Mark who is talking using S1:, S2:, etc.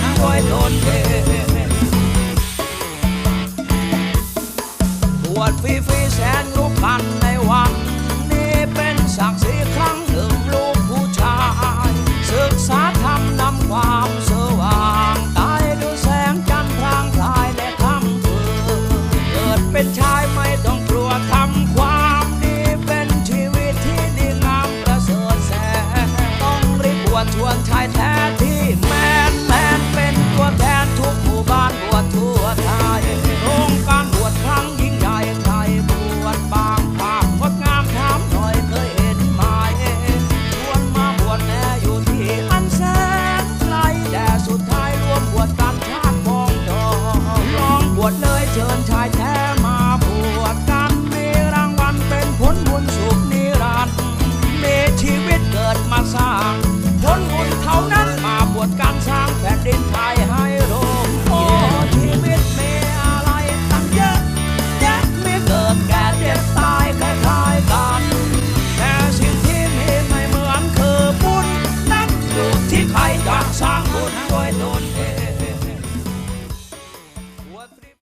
S1: นคอยทนเทปวดฟรีฟีแสนรูกพันในวัน นี้เป็นศักดิ์ศรีครั้งหนึ่งลูกผู้ชาย ศึกษาธรรมนำความสว่างตายดูแสงจันทร์ทางพลายในค่ำคือเกิดเป็นชายไม่ต้องกลัวทำความชวนชายแท้ วชเลยเชิญชายแท้มาบวชกันมีรางวัลเป็นผลบุญสุขนิรันดร์มีชีวิตเกิดมาสร้าง ผลบุญเท่านั้นมาบวชกันสร้างแผ่นดินไทยให้